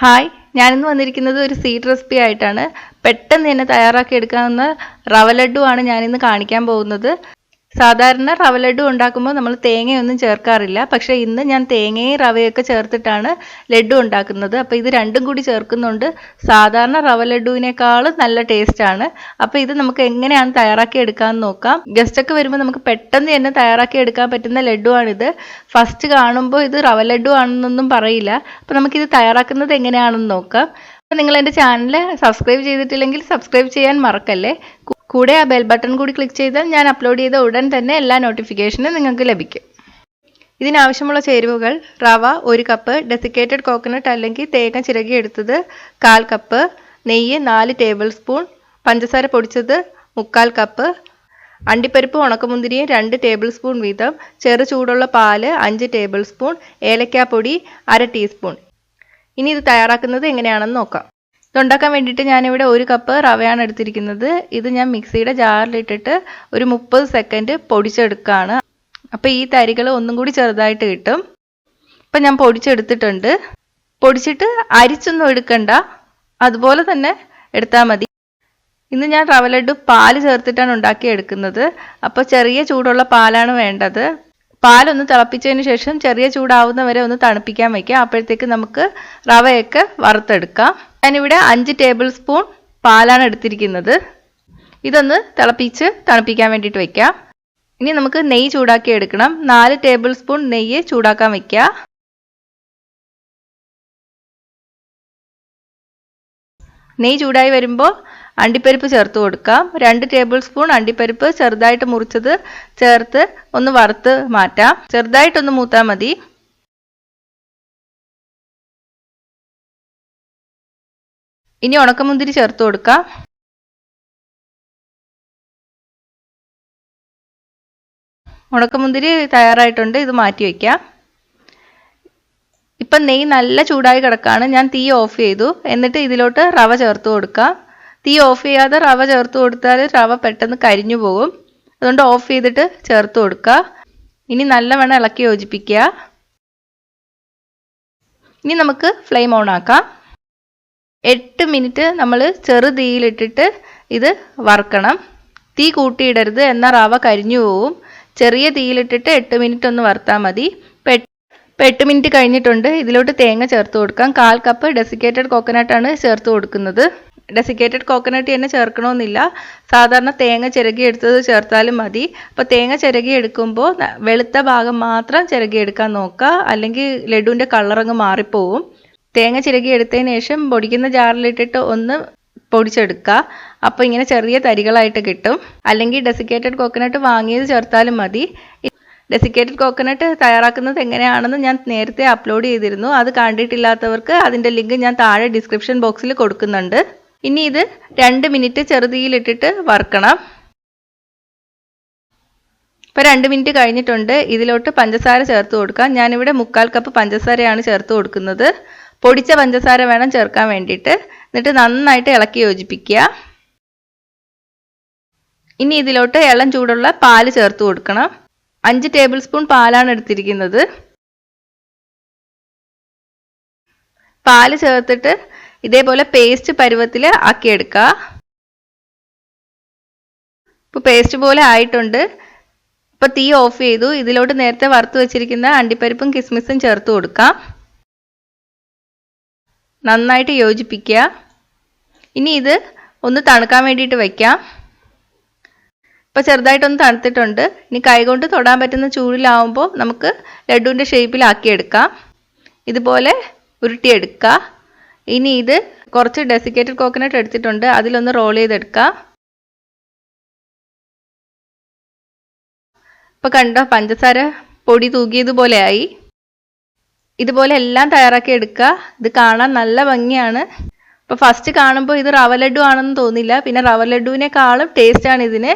Hi ഞാനിന്ന് വന്നിരിക്കുന്നത് ഒരു സ്വീറ്റ് റെസിപ്പി ആയിട്ടാണ്. പെട്ടെന്ന് തന്നെ തയ്യാറാക്കി എടുക്കാവുന്ന റവ ലഡ്ഡു ആണ് ഞാനിന്ന് കാണിക്കാൻ പോകുന്നത്. സാധാരണ റവ ലഡു ഉണ്ടാക്കുമ്പോൾ നമ്മൾ തേങ്ങയൊന്നും ചേർക്കാറില്ല. പക്ഷേ ഇന്ന് ഞാൻ തേങ്ങയും റവയൊക്കെ ചേർത്തിട്ടാണ് ലഡു ഉണ്ടാക്കുന്നത്. അപ്പോൾ ഇത് രണ്ടും കൂടി ചേർക്കുന്നുണ്ട്. സാധാരണ റവ ലഡുവിനേക്കാളും നല്ല ടേസ്റ്റാണ് അപ്പോൾ ഇത് നമുക്ക് എങ്ങനെയാണ് തയ്യാറാക്കി എടുക്കാമെന്ന് നോക്കാം. ഗസ്റ്റൊക്കെ വരുമ്പോൾ നമുക്ക് പെട്ടെന്ന് തന്നെ തയ്യാറാക്കി എടുക്കാൻ പറ്റുന്ന ലഡുവാണിത് ഫസ്റ്റ് കാണുമ്പോൾ ഇത് റവ ലഡു ആണെന്നൊന്നും പറയില്ല. അപ്പോൾ നമുക്കിത് തയ്യാറാക്കുന്നത് എങ്ങനെയാണെന്ന് നോക്കാം. നിങ്ങൾ എന്റെ ചാനൽ സബ്സ്ക്രൈബ് ചെയ്തിട്ടില്ലെങ്കിൽ സബ്സ്ക്രൈബ് ചെയ്യാൻ മറക്കല്ലേ? കൂടെ ആ ബെൽ ബട്ടൺ കൂടി ക്ലിക്ക് ചെയ്താൽ ഞാൻ അപ്ലോഡ് ചെയ്ത ഉടൻ തന്നെ എല്ലാ നോട്ടിഫിക്കേഷനും നിങ്ങൾക്ക് ലഭിക്കും. ഇതിനാവശ്യമുള്ള ചേരുവകൾ റവ ഒരു കപ്പ് ഡെസിക്കേറ്റഡ് കോക്കനട്ട് അല്ലെങ്കിൽ തേങ്ങ ചിരകിയെടുത്തത് കാൽ കപ്പ് നെയ്യ് നാല് ടേബിൾ സ്പൂൺ പഞ്ചസാര പൊടിച്ചത് മുക്കാൽ കപ്പ് അണ്ടിപ്പരിപ്പ് ഉണക്കമുന്തിരിയും രണ്ട് ടേബിൾ സ്പൂൺ വീതം ചെറു ചൂടുള്ള പാൽ അഞ്ച് ടേബിൾ സ്പൂൺ ഏലക്കാപ്പൊടി അര ടീസ്പൂൺ ഇനി ഇത് തയ്യാറാക്കുന്നത് എങ്ങനെയാണെന്ന് നോക്കാം. ഇതുണ്ടാക്കാൻ വേണ്ടിയിട്ട് ഞാനിവിടെ ഒരു കപ്പ് റവയാണ് എടുത്തിരിക്കുന്നത്. ഇത് ഞാൻ മിക്സിയുടെ ജാറിലിട്ടിട്ട് ഒരു മുപ്പത് സെക്കൻഡ് പൊടിച്ചെടുക്കുകയാണ് അപ്പോൾ ഈ തരികൾ ഒന്നും കൂടി ചെറുതായിട്ട് കിട്ടും. ഇപ്പം ഞാൻ പൊടിച്ചെടുത്തിട്ടുണ്ട്. പൊടിച്ചിട്ട് അരിച്ചൊന്നും എടുക്കണ്ട. അതുപോലെ തന്നെ എടുത്താൽ മതി. ഇന്ന് ഞാൻ റവ ലഡു പാൽ ചേർത്തിട്ടാണ് ഉണ്ടാക്കി എടുക്കുന്നത് അപ്പോൾ ചെറിയ ചൂടുള്ള പാലാണ് വേണ്ടത്. പാലൊന്ന് തിളപ്പിച്ചതിന് ശേഷം ചെറിയ ചൂടാവുന്ന വരെ ഒന്ന് തണുപ്പിക്കാൻ വയ്ക്കാം അപ്പോഴത്തേക്ക് നമുക്ക് റവയൊക്കെ വറുത്തെടുക്കാം. ഞാനിവിടെ അഞ്ച് ടേബിൾ സ്പൂൺ പാലാണ് എടുത്തിരിക്കുന്നത്. ഇതൊന്ന് തിളപ്പിച്ച് തണുപ്പിക്കാൻ വേണ്ടിയിട്ട് വയ്ക്കാം. ഇനി നമുക്ക് നെയ്യ് ചൂടാക്കി എടുക്കണം. നാല് ടേബിൾ സ്പൂൺ നെയ്യ് ചൂടാക്കാൻ വയ്ക്കുക. നെയ്യ് ചൂടായി വരുമ്പോൾ അണ്ടിപ്പരിപ്പ് ചേർത്ത് കൊടുക്കാം. രണ്ട് ടേബിൾ സ്പൂൺ അണ്ടിപ്പരിപ്പ് ചെറുതായിട്ട് മുറിച്ചത് ചേർത്ത് ഒന്ന് വറുത്ത് മാറ്റാം. ചെറുതായിട്ടൊന്ന് മൂത്താൽ മതി. ഇനി ഉണക്കമുന്തിരി ചേർത്ത് കൊടുക്കാം. ഉണക്കമുന്തിരി തയ്യാറായിട്ടുണ്ട്. ഇത് മാറ്റി വയ്ക്കാം. ഇപ്പം നെയ്യ് നല്ല ചൂടായി കിടക്കാണ്. ഞാൻ തീ ഓഫ് ചെയ്തു. എന്നിട്ട് ഇതിലോട്ട് റവ ചേർത്ത് കൊടുക്കാം. തീ ഓഫ് ചെയ്യാതെ റവ ചേർത്ത് കൊടുത്താൽ റവ പെട്ടെന്ന് കരിഞ്ഞു പോകും. അതുകൊണ്ട് ഓഫ് ചെയ്തിട്ട് ചേർത്ത് കൊടുക്കുക ഇനി നല്ലവണ്ണം ഇളക്കി യോജിപ്പിക്കുക. ഇനി നമുക്ക് ഫ്ലെയിം ഓൺ ആക്കാം. എട്ട് മിനിറ്റ് നമ്മൾ ചെറു തീയിലിട്ടിട്ട് ഇത് വറുക്കണം. തീ കൂട്ടിയിടരുത് എന്നാൽ റവ കരിഞ്ഞു പോവും. ചെറിയ തീയിലിട്ടിട്ട് എട്ട് മിനിറ്റ് ഒന്ന് വറുത്താൽ മതി. ഇപ്പോൾ എട്ട് മിനിറ്റ് കഴിഞ്ഞിട്ടുണ്ട്. ഇതിലോട്ട് തേങ്ങ ചേർത്ത് കൊടുക്കാം. കാൽ കപ്പ് ഡെസിക്കേറ്റഡ് കോക്കനട്ടാണ് ചേർത്ത് കൊടുക്കുന്നത്. ഡെസിക്കേറ്റഡ് കോക്കനട്ട് തന്നെ ചേർക്കണമെന്നില്ല. സാധാരണ തേങ്ങ ചിരകി എടുത്തത് ചേർത്താലും മതി. അപ്പോൾ തേങ്ങ ചിരകി എടുക്കുമ്പോൾ വെളുത്ത ഭാഗം മാത്രം ചിരകി എടുക്കാൻ നോക്കുക. അല്ലെങ്കിൽ ലഡുവിന്റെ കളറങ്ങ് മാറിപ്പോവും. തേങ്ങ ചിരകി എടുത്തതിന് ശേഷം പൊടിക്കുന്ന ജാറിലിട്ടിട്ട് ഒന്ന് പൊടിച്ചെടുക്കുക. അപ്പോൾ ഇങ്ങനെ ചെറിയ തരികളായിട്ട് കിട്ടും. അല്ലെങ്കിൽ ഡെസിക്കേറ്റഡ് കോക്കനട്ട് വാങ്ങിയത് ചേർത്താലും മതി. ഡെസിക്കേറ്റഡ് കോക്കനട്ട് തയ്യാറാക്കുന്നത് എങ്ങനെയാണെന്ന് ഞാൻ നേരത്തെ അപ്ലോഡ് ചെയ്തിരുന്നു. അത് കണ്ടിട്ടില്ലാത്തവർക്ക് അതിന്റെ ലിങ്ക് ഞാൻ താഴെ ഡിസ്ക്രിപ്ഷൻ ബോക്സിൽ കൊടുക്കുന്നുണ്ട്. ഇനി ഇത് രണ്ട് മിനിറ്റ് ചെറുതീയിലിട്ടിട്ട് വറുക്കണം. ഇപ്പോൾ രണ്ട് മിനിറ്റ് കഴിഞ്ഞിട്ടുണ്ട്. ഇതിലോട്ട് പഞ്ചസാര ചേർത്ത് കൊടുക്കാം. ഞാനിവിടെ മുക്കാൽ കപ്പ് പഞ്ചസാരയാണ് ചേർത്ത് കൊടുക്കുന്നത്. പൊടിച്ച പഞ്ചസാര വേണം ചേർക്കാൻ വേണ്ടിയിട്ട്. എന്നിട്ട് നന്നായിട്ട് ഇളക്കി യോജിപ്പിക്കുക. ഇനി ഇതിലോട്ട് ഇളം ചൂടുള്ള പാൽ ചേർത്ത് കൊടുക്കണം. അഞ്ച് ടേബിൾ സ്പൂൺ പാലാണ് എടുത്തിരിക്കുന്നത്. പാൽ ചേർത്തിട്ട് ഇതേപോലെ പേസ്റ്റ് പരുവത്തിൽ ആക്കിയെടുക്കുക ഇപ്പോൾ പേസ്റ്റ് പോലെ ആയിട്ടുണ്ട്. ഇപ്പോൾ തീ ഓഫ് ചെയ്തു. ഇതിലോട്ട് നേരത്തെ വറുത്ത് വെച്ചിരിക്കുന്ന അണ്ടിപ്പരിപ്പും കിസ്മിസും ചേർത്ത് കൊടുക്കാം. നന്നായിട്ട് യോജിപ്പിക്കുക ഇനി ഇത് ഒന്ന് തണുക്കാൻ വേണ്ടിയിട്ട് വയ്ക്കാം ഇപ്പോൾ ചെറുതായിട്ടൊന്ന് തണുത്തിട്ടുണ്ട്. ഇനി കൈകൊണ്ട് തൊടാൻ പറ്റുന്ന ചൂടിലാവുമ്പോൾ നമുക്ക് ലഡുവിന്റെ ഷേപ്പിലാക്കിയെടുക്കാം ഇതുപോലെ ഉരുട്ടിയെടുക്കുക ഇനി ഇത് കുറച്ച് ഡെസിക്കേറ്റഡ് കോക്കനട്ട് എടുത്തിട്ടുണ്ട്. അതിലൊന്ന് റോൾ ചെയ്തെടുക്കുക ഇപ്പോൾ കണ്ടോ പഞ്ചസാര പൊടി തൂക്കിയതുപോലെ ആയി ഇതുപോലെ എല്ലാം തയ്യാറാക്കി എടുക്കുക ഇത് കാണാൻ നല്ല ഭംഗിയാണ്. ഇപ്പൊ ഫസ്റ്റ് കാണുമ്പോൾ ഇത് റവ ലഡു ആണെന്ന് തോന്നില്ല. പിന്നെ റവ ലഡുവിനേക്കാളും ടേസ്റ്റാണ് ഇതിന്.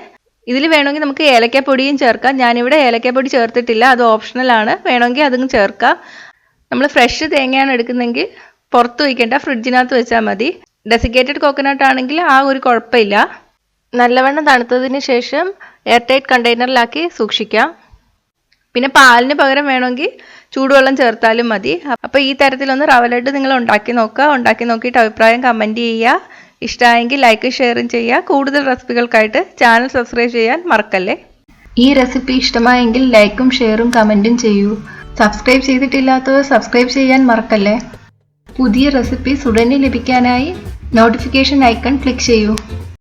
ഇതിൽ വേണമെങ്കിൽ നമുക്ക് ഏലക്കപ്പൊടിയും ചേർക്കാം. ഞാനിവിടെ ഏലക്കപ്പൊടി ചേർത്തിട്ടില്ല. അത് ഓപ്ഷണലാണ് വേണമെങ്കിൽ അതും ചേർക്കാം. നമ്മൾ ഫ്രഷ് തേങ്ങയാണ് എടുക്കുന്നതെങ്കിൽ പുറത്ത് വയ്ക്കേണ്ട ഫ്രിഡ്ജിനകത്ത് വെച്ചാൽ മതി. ഡെസിക്കേറ്റഡ് കോക്കനട്ട് ആണെങ്കിൽ ആ ഒരു കുഴപ്പമില്ല. നല്ലവണ്ണം തണുത്തതിന് ശേഷം എയർ ടൈറ്റ് കണ്ടെയ്നറിലാക്കി സൂക്ഷിക്കാം. പിന്നെ പാലിന് പകരം വേണമെങ്കിൽ ചൂടുവെള്ളം ചേർത്താലും മതി. അപ്പോൾ ഈ തരത്തിലൊന്ന് റവ ലഡു നിങ്ങൾ ഉണ്ടാക്കി നോക്കുക. ഉണ്ടാക്കി നോക്കിയിട്ട് അഭിപ്രായം കമന്റ് ചെയ്യുക. ഇഷ്ടമായെങ്കിൽ ലൈക്ക് ഷെയറും ചെയ്യുക. കൂടുതൽ റെസിപ്പികൾക്കായിട്ട് ചാനൽ സബ്സ്ക്രൈബ് ചെയ്യാൻ മറക്കല്ലേ? ഈ റെസിപ്പി ഇഷ്ടമായെങ്കിൽ ലൈക്കും ഷെയറും കമന്റും ചെയ്യൂ. സബ്സ്ക്രൈബ് ചെയ്തിട്ടില്ലാത്തവർ സബ്സ്ക്രൈബ് ചെയ്യാൻ മറക്കല്ലേ? പുതിയ റെസിപ്പീസ് ഉടനെ ലഭിക്കാനായി നോട്ടിഫിക്കേഷൻ ഐക്കൺ ക്ലിക്ക് ചെയ്യൂ.